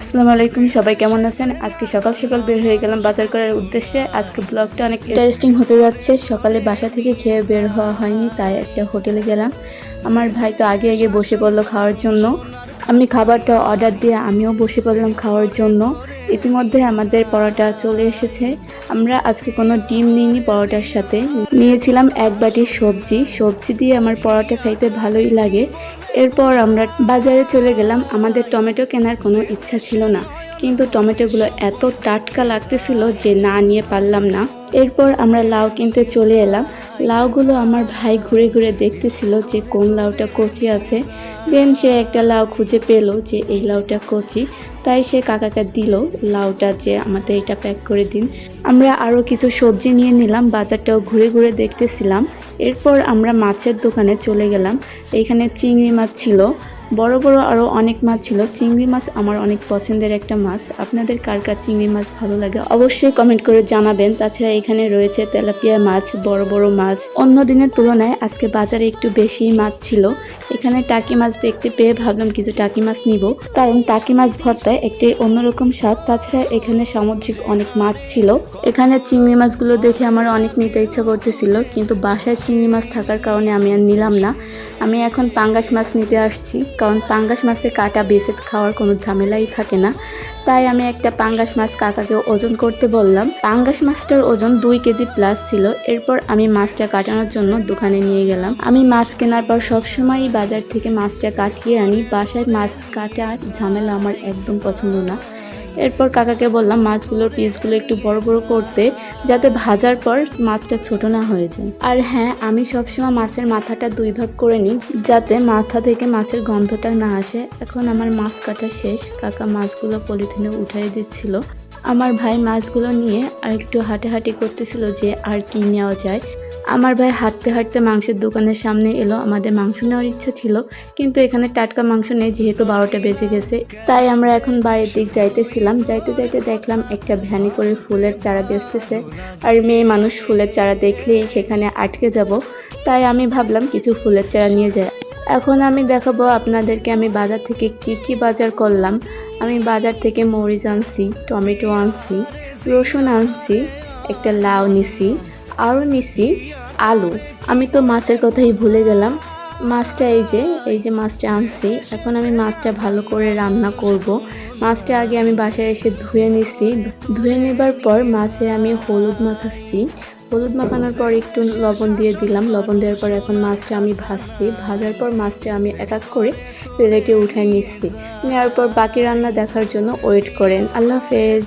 আসসালামু আলাইকুম, সবাই কেমন আছেন? আজকে সকাল সকাল বের হয়ে গেলাম বাজার করার উদ্দেশ্যে। আজকে ব্লগটা অনেক ইন্টারেস্টিং হতে যাচ্ছে। সকালে বাসা থেকে খেয়ে বের হওয়া হয়নি, তাই একটা হোটেলে গেলাম। আমার ভাই তো আগে আগে বসে পড়ল খাওয়ার জন্য। আমি খাবারটা অর্ডার দিয়ে আমিও বসে পড়লাম খাওয়ার জন্য। ইতিমধ্যে আমাদের পরোটা চলে এসেছে। আমরা আজকে কোনো ডিম নিইনি পরোটার সাথে। নিয়েছিলাম এক বাটি সবজি। সবজি দিয়ে আমার পরোটা খাইতে ভালোই লাগে। এরপর আমরা বাজারে চলে গেলাম। আমাদের টমেটো কেনার কোনো ইচ্ছা ছিল না। কিন্তু টমেটোগুলো এত টাটকা লাগতেছিল যে না নিয়ে পারলাম না। এরপর আমরা লাউ কিনতে চলে এলাম। লাউগুলো আমার ভাই ঘুরে ঘুরে দেখতেছিল যে কোন লাউটা কচি আছে। দেন সে একটা লাউ খুঁজে পেল যে এই লাউটা কচি। তাই সে কাকাকে দিল, লাউটা যে আমাদের এটা প্যাক করে দিন। আমরা আরও কিছু সবজি নিয়ে নিলাম, বাজারটাও ঘুরে ঘুরে দেখতেছিলাম। এরপর আমরা মাছের দোকানে চলে গেলাম। এখানে চিংড়ি মাছ ছিল বড় বড় আরও অনেক মাছ ছিল। চিংড়ি মাছ আমার অনেক পছন্দের একটা মাছ। আপনাদের কার কার চিংড়ি মাছ ভালো লাগে অবশ্যই কমেন্ট করে জানাবেন। তাছাড়া এখানে রয়েছে তেলাপিয়া মাছ, বড় বড় মাছ। অন্য দিনের তুলনায় আজকে বাজারে একটু বেশি মাছ ছিল। এখানে টাকি মাছ দেখতে পেয়ে ভাবলাম কিছু টাকি মাছ নিব। কারণ টাকি মাছ ভর্তায় একটি অন্যরকম স্বাদ। তাছাড়া এখানে সামুদ্রিক অনেক মাছ ছিল। এখানে চিংড়ি মাছগুলো দেখে আমার অনেক নিতে ইচ্ছা করতেছিল। কিন্তু বাসায় চিংড়ি মাছ থাকার কারণে আমি আর নিলাম না। আমি এখন পাঙ্গাস মাছ নিতে আসছি। কারণ পাঙ্গাস মাছের কাটা বেছে খাওয়ার কোনো ঝামেলাই থাকে না। তাই আমি একটা পাঙ্গাস মাছ কাকাকে ওজন করতে বললাম। পাঙ্গাস মাছটার ওজন দুই কেজি প্লাস ছিল। এরপর আমি মাছটা কাটানোর জন্য দোকানে নিয়ে গেলাম। আমি মাছ কেনার পর সবসময়ই বাজার থেকে মাছটা কাটিয়ে আনি। বাসায় মাছ কাটার ঝামেলা আমার একদম পছন্দ না। এরপর কাকাকে বললাম, মাছগুলোর পিসগুলো একটু বড় বড় করতে, যাতে ভাজার পর মাছটা ছোট না হয়ে যায়। আর হ্যাঁ আমি সবসময় মাছের মাথাটা দুই ভাগ করে নিই, যাতে মাথা থেকে মাছের গন্ধটা না আসে। এখন আমার মাছ কাটা শেষ, কাকা মাছগুলো পলিথিনে উঠাই দিচ্ছিল। আমার ভাই মাছগুলো নিয়ে আর একটু হাঁটাহাঁটি করতেছিল যে আর কি নেওয়া যায়। আমার ভাই হাঁটতে হাঁটতে মাংসের দোকানের সামনে এলো, আমাদের মাংস নেওয়ার ইচ্ছা ছিল, কিন্তু এখানে টাটকা মাংস নেই, যেহেতু বারোটা বেজে গেছে। তাই আমরা এখন বাড়ির দিক যাইতেছিলাম। যাইতে যাইতে দেখলাম একটা ভ্যানে করে ফুলের চারা বেচতেছে, আর মেয়ে মানুষ ফুলের চারা দেখলেই সেখানে আটকে যাব। তাই আমি ভাবলাম কিছু ফুলের চারা নিয়ে যায় এখন আমি দেখাবো আপনাদেরকে আমি বাজার থেকে কি কি বাজার করলাম। আমি বাজার থেকে মরিচ আনছি, টমেটো আনছি, রসুন আনছি, একটা লাউ নিছি, আরও নিছি আলু। আমি তো মাছের কথাই ভুলে গেলাম। মাছটা এই যে এই যে মাছটা আনছি, এখন আমি মাছটা ভালো করে রান্না করব। মাছটা আগে আমি বাসায় এসে ধুয়ে নিছি। ধুয়ে নেবার পর মাছে আমি হলুদ মাখাচ্ছি। হলুদ মাখানোর পর একটু লবণ দিয়ে দিলাম। লবণ দেওয়ার পর এখন মাছটা আমি ভাজছি। ভাজার পর মাছটা আমি এক এক করে প্লেটে উঠে নিচ্ছি। নেওয়ার পর বাকি রান্না দেখার জন্য ওয়েট করেন। আল্লাহ হাফেজ।